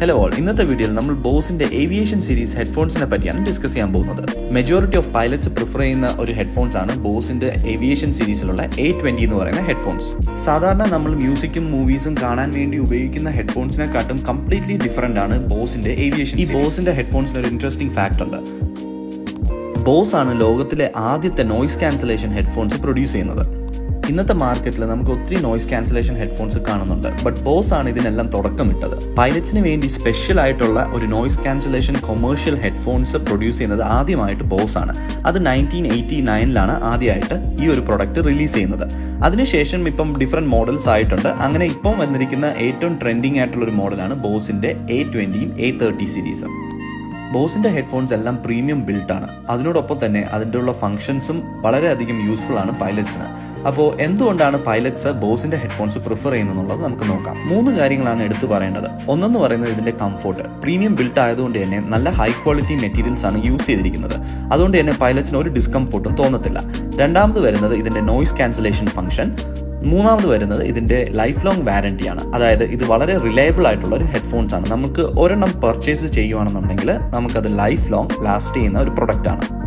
Hello all ഇന്നത്തെ വീഡിയോയിൽ നമ്മൾ ബോസിന്റെ ഏവിയേഷൻ സീരീസ് ഹെഡ്ഫോൺസിനെ പറ്റിയാണ് ഡിസ്കസ് ചെയ്യാൻ പോകുന്നത്. മെജോറിറ്റി ഓഫ് പൈലറ്റ്സ് പ്രിഫർ ചെയ്യുന്ന ഒരു ഹെഡ്ഫോൺസ് ആണ് ബോസിന്റെ ഏവിയേഷൻ സീരീസിലുള്ള എ ട്വന്റി എന്ന് പറയുന്ന ഹെഡ്ഫോൺസ് സാധാരണ നമ്മൾ മ്യൂസിക്കും മൂവീസും കാണാൻ വേണ്ടി ഉപയോഗിക്കുന്ന ഹെഡ്ഫോൺസിനെക്കാട്ടും കംപ്ലീറ്റ്ലി ഡിഫറെന്റ് ആണ് ബോസിന്റെ ഏവിയേഷൻ ഈ ബോസിന്റെ ഹെഡ്ഫോൺസിന് ഒരു ഇൻട്രസ്റ്റിംഗ് ഫാക്ട് ഉണ്ട്. ബോസ് ആണ് ലോകത്തിലെ ആദ്യത്തെ നോയിസ് ക്യാൻസലേഷൻ ഹെഡ്ഫോൺസ് പ്രൊഡ്യൂസ് ചെയ്യുന്നത്. ഇന്നത്തെ മാർക്കറ്റിൽ നമുക്ക് ഒത്തിരി നോയ്സ് ക്യാൻസലേഷൻ ഹെഡ്ഫോൺസ് കാണുന്നുണ്ട്. ബട്ട് ബോസ് ആണ് ഇതിനെല്ലാം തുടക്കമിട്ടത്. പൈലറ്റ്സിന് വേണ്ടി സ്പെഷ്യൽ ആയിട്ടുള്ള ഒരു noise cancellation commercial headphones produce ചെയ്യുന്നത് ആദ്യമായിട്ട് ബോസ് ആണ്. അത് നയന്റീൻ എയ്റ്റി നയനിലാണ് ആദ്യമായിട്ട് ഈ ഒരു പ്രൊഡക്റ്റ് റിലീസ് ചെയ്യുന്നത്. അതിനുശേഷം ഇപ്പം ഡിഫറെന്റ് മോഡൽസ് ആയിട്ടുണ്ട്. അങ്ങനെ ഇപ്പം വന്നിരിക്കുന്ന ഏറ്റവും ട്രെൻഡിങ് ആയിട്ടുള്ള ഒരു മോഡലാണ് ബോസിന്റെ എ ട്വന്റിയും എ തേർട്ടി സീരീസും ബോസിന്റെ ഹെഡ്ഫോൺസ് എല്ലാം പ്രീമിയം ബിൽഡ് ആണ്. അതിനോടൊപ്പം തന്നെ അതിന്റെ ഉള്ള ഫംഗ്ഷൻസും വളരെയധികം യൂസ്ഫുൾ ആണ് പൈലറ്റ്സിന് അപ്പോൾ എന്തുകൊണ്ടാണ് പൈലറ്റ്സ് ബോസിന്റെ ഹെഡ്ഫോൺസ് പ്രിഫർ ചെയ്യുന്നത് നമുക്ക് നോക്കാം. മൂന്ന് കാര്യങ്ങളാണ് എടുത്തു പറയേണ്ടത്. ഒന്നെന്ന് പറയുന്നത് ഇതിന്റെ കംഫോർട്ട് പ്രീമിയം ബിൽഡ് ആയതുകൊണ്ട് തന്നെ നല്ല ഹൈ ക്വാളിറ്റി മെറ്റീരിയൽസ് ആണ് യൂസ് ചെയ്തിരിക്കുന്നത്. അതുകൊണ്ട് തന്നെ പൈലറ്റ്സിന് ഒരു ഡിസ്കംഫോർട്ടും തോന്നത്തില്ല. രണ്ടാമത് വരുന്നത് ഇതിന്റെ നോയ്സ് ക്യാൻസലേഷൻ ഫംഗ്ഷൻ മൂന്നാമത് വരുന്നത് ഇതിന്റെ ലൈഫ് ലോങ് ആണ്. അതായത് ഇത് വളരെ റിലയബിൾ ആയിട്ടുള്ള ഒരു ഹെഡ്ഫോൺസ് ആണ്. നമുക്ക് ഒരെണ്ണം പർച്ചേസ് ചെയ്യുകയാണെന്നുണ്ടെങ്കിൽ നമുക്കത് ലൈഫ് ലോങ് ലാസ്റ്റ് ചെയ്യുന്ന ഒരു പ്രൊഡക്റ്റ് ആണ്.